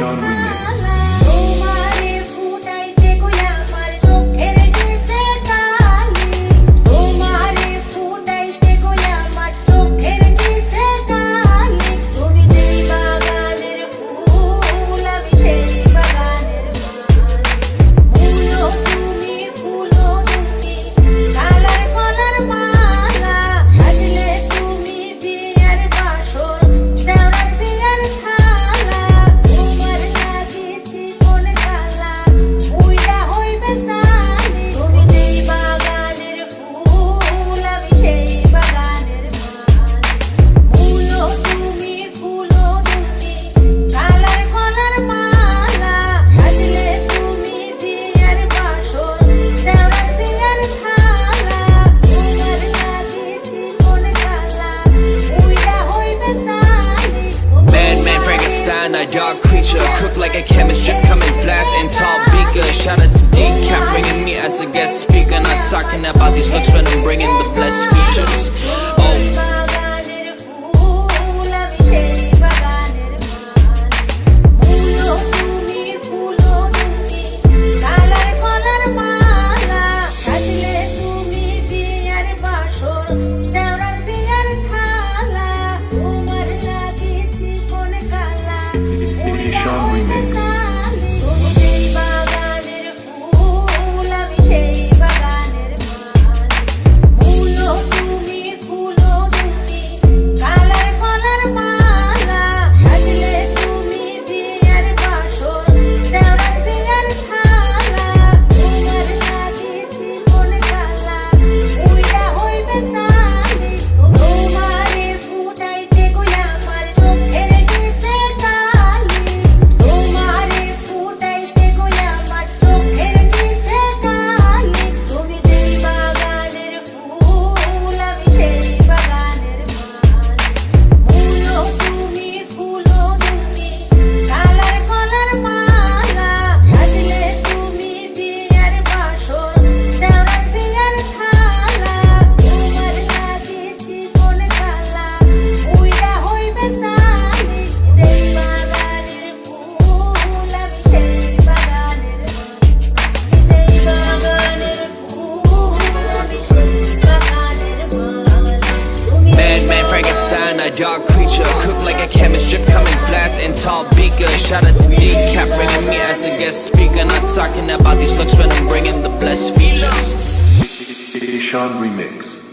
Sean Remix. dog creature Cook like a chemist, drip coming flash and tall beaker Shout out to Decap, bringing me as a guest speaker. Not talking about these looks, but I'm bringing the blessed feet dark creature Cooked like a chemist, strip coming flats and tall beaker Shout out to Decap bringing me as a guest speaker. Not talking about these looks when I'm bringing the blessed features. Sean Remix.